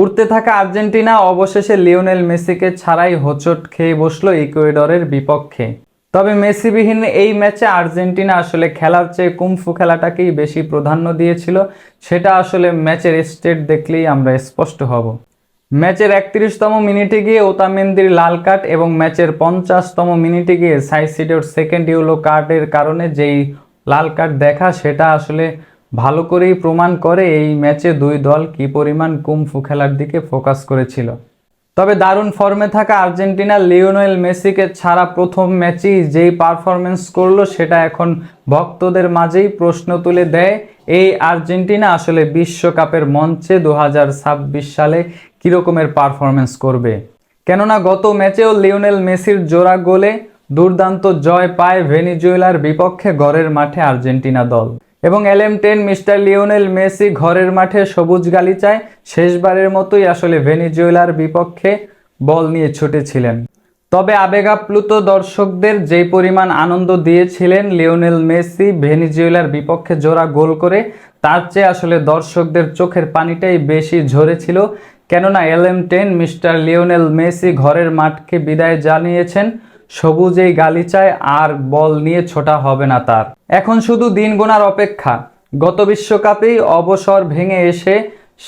উঠতে থাকা আর্জেন্টিনা অবশেষে লিওনেল মেসিকে ছাড়াই হোঁচট খেয়ে বসল ইকুয়েডরের বিপক্ষে। তবে মেসিবিহীন এই ম্যাচে আর্জেন্টিনা আসলে খেলার চেয়ে কুমফু খেলাটাকেই বেশি প্রাধান্য দিয়েছিল। সেটা আসলে ম্যাচের স্টেট দেখলেই আমরা স্পষ্ট হব। ম্যাচের একত্রিশতম মিনিটে গিয়ে ওতামেন্দির লাল কার্ড এবং ম্যাচের পঞ্চাশতম মিনিটে গিয়ে সাইসিডোর সেকেন্ড ইউলো কার্ডের কারণে যেই লাল কার্ড দেখা, সেটা আসলে ভালো করেই প্রমাণ করে এই ম্যাচে দুই দল কি পরিমাণ কুমফু খেলার দিকে ফোকাস করেছিল। তবে দারুণ ফর্মে থাকা আর্জেন্টিনা লিওনেল মেসিকে ছাড়া প্রথম ম্যাচেই যেই পারফরমেন্স করল সেটা এখন ভক্তদের মাঝেই প্রশ্ন তুলে দেয়, এই আর্জেন্টিনা আসলে বিশ্বকাপের মঞ্চে দু হাজার ছাব্বিশ সালে কীরকমের পারফরমেন্স করবে। কেননা গত ম্যাচেও লিওনেল মেসির জোড়া গোলে দুর্দান্ত জয় পায় ভেনিজুয়েলার বিপক্ষে ঘরের মাঠে আর্জেন্টিনা দল। এবং LM ten mister Lionel Messi ঘরের মাঠে সবুজ গালিচায় শেষবারের মতোই আসলে ভেনিজুয়েলার বিপক্ষে বল নিয়ে ছুটেছিলেন। তবে আবেগাপ্লুত দর্শকদের যেই পরিমাণ আনন্দ দিয়েছিলেন লিওনেল মেসি, ভেনিজুয়েলার বিপক্ষে জোড়া গোল করে, তার চেয়ে আসলে দর্শকদের চোখের পানিটাই বেশি ঝরেছিল। কেননা LM ten mister Lionel Messi ঘরের মাঠকে বিদায় জানিয়েছেন সবুজ এই গালিচায় আর বল নিয়ে ছোটা হবে না তার। এখন শুধু দিন গোনার অপেক্ষা। গত বিশ্বকাপেই অবসর ভেঙে এসে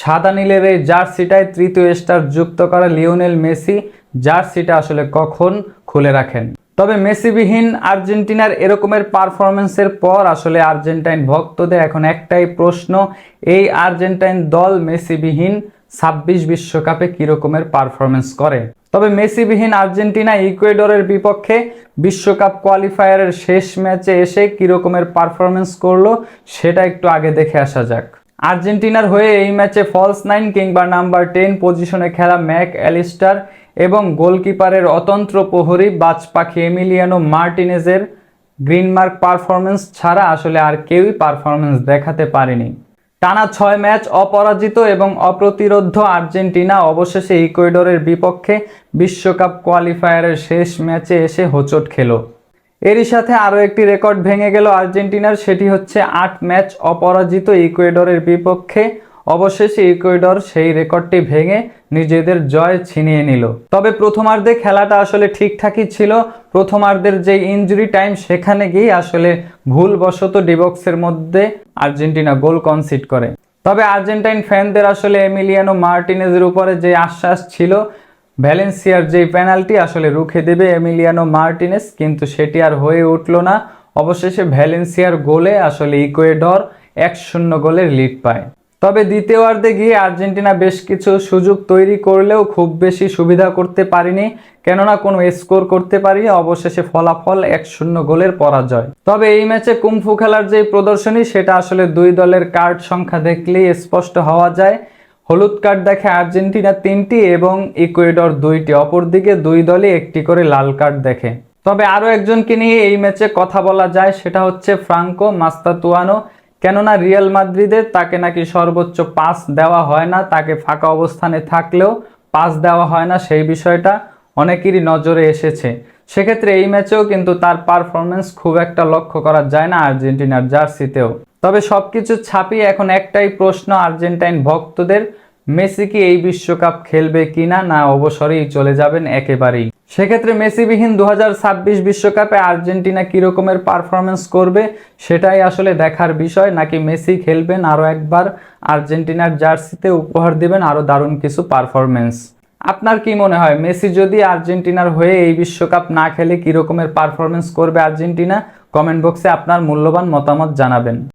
সাদা নীলের এই জার্সিটায় তৃতীয় স্টার যুক্ত করা লিওনেল মেসি, জার্সিটা আসলে কখন খুলে রাখেন? তবে মেসিবিহীন আর্জেন্টিনার এরকমের পারফরমেন্সের পর আসলে আর্জেন্টাইন ভক্তদের এখন একটাই প্রশ্ন, এই আর্জেন্টাইন দল মেসিবিহীন ছাব্বিশ বিশ্বকাপে কীরকমের পারফরমেন্স করে? তবে মেসিবিহীন আর্জেন্টিনা ইকুয়েডরের বিপক্ষে বিশ্বকাপ কোয়ালিফায়ারের শেষ ম্যাচে এসে কীরকমের পারফরমেন্স করল, সেটা একটু আগে দেখে আসা যাক। আর্জেন্টিনার হয়ে এই ম্যাচে ফলস নাইন কিংবা নাম্বার টেন পজিশনে খেলা ম্যাক অ্যালিস্টার এবং গোলকিপারের অতন্ত্র প্রহরী বাজ পাখি এমিলিয়ানো মার্টিনেজের গ্রিনমার্ক পারফরমেন্স ছাড়া আসলে আর কেউই পারফরমেন্স দেখাতে পারেনি। টানা ছয় ম্যাচ অপরাজিত এবং অপ্রতিরোধ আর্জেন্টিনা অবশেষে ইকুয়েডরের বিপক্ষে বিশ্বকাপ কোয়ালিফায়ারের শেষ ম্যাচে এসে হোঁচট খেলো। এরই সাথে আরও একটি রেকর্ড ভেঙে গেল আর্জেন্টিনার, সেটি হচ্ছে আট ম্যাচ অপরাজিত ইকুয়েডরের বিপক্ষে অবশেষে ইকুয়েডর সেই রেকর্ডটি ভেঙে নিজেদের জয় ছিনিয়ে নিল। তবে প্রথমার্ধে খেলাটা আসলে ঠিকঠাকই ছিল। প্রথমার্ধের যে ইনজুরি টাইম সেখানে গিয়ে আসলে ভুলবশত ডিবক্সের মধ্যে আর্জেন্টিনা গোল কনসিড করে। তবে আর্জেন্টাইন ফ্যানদের আসলে এমিলিয়ানো মার্টিনেজের উপরে যে আশ্বাস ছিল, ভ্যালেন্সিয়ার যে পেনাল্টি আসলে রুখে দেবে এমিলিয়ানো মার্টিনেস কিন্তু সেটি আর হয়ে উঠল না। অবশেষে ভ্যালেন্সিয়ার গোলে আসলে ইকুয়েডর এক শূন্য গোলের লিড পায়। তবে দ্বিতীয়ার্ধে গিয়ে আর্জেন্টিনা বেশ কিছু সুযোগ তৈরি করলেও খুব বেশি সুবিধা করতে পারিনি, কেননা কোনো স্কোর করতে পারিনি। অবশেষে ফলাফল এক শূন্য গোলের পরাজয়। তবে এই ম্যাচে কুমফু খেলার যে প্রদর্শনী, সেটা আসলে দুই দলের কার্ড সংখ্যা দেখলেই স্পষ্ট হওয়া যায়। হলুদ কার্ড দেখে আর্জেন্টিনা তিনটি এবং ইকুয়েডর দুইটি। অপরদিকে দুই দলই একটি করে লাল কার্ড দেখে। তবে আরও একজনকে নিয়ে এই ম্যাচে কথা বলা যায়, সেটা হচ্ছে ফ্রাঙ্কো মাস্তাতুয়ানো। কেননা রিয়াল মাদ্রিদের তাকে নাকি সর্বোচ্চ পাস দেওয়া হয় না, তাকে ফাঁকা অবস্থানে থাকলেও পাস দেওয়া হয় না, সেই বিষয়টা অনেকেরই নজরে এসেছে। সেক্ষেত্রে এই ম্যাচেও কিন্তু তার পারফরমেন্স খুব একটা লক্ষ্য করা যায় না আর্জেন্টিনার জার্সিতেও। তবে সব কিছু ছাপিয়ে এখন একটাই প্রশ্ন, আর্জেন্টাইন ভক্তদের, মেসি কি এই বিশ্বকাপ খেলবে কিনা? না, অবসরেই চলে যাবেন একেবারেই। সেক্ষেত্রে মেসিবিহীন দু হাজার ছাব্বিশ বিশ্বকাপে আর্জেন্টিনা কীরকমের পারফরমেন্স করবে, সেটাই আসলে দেখার বিষয়। নাকি মেসি খেলবেন আরও একবার, আর্জেন্টিনার জার্সিতে উপহার দেবেন আরও দারুণ কিছু পারফরমেন্স আপনার কি মনে হয়, মেসি যদি আর্জেন্টিনার হয়ে এই বিশ্বকাপ না খেলে কীরকমের পারফরমেন্স করবে আর্জেন্টিনা? কমেন্ট বক্সে আপনার মূল্যবান মতামত জানাবেন।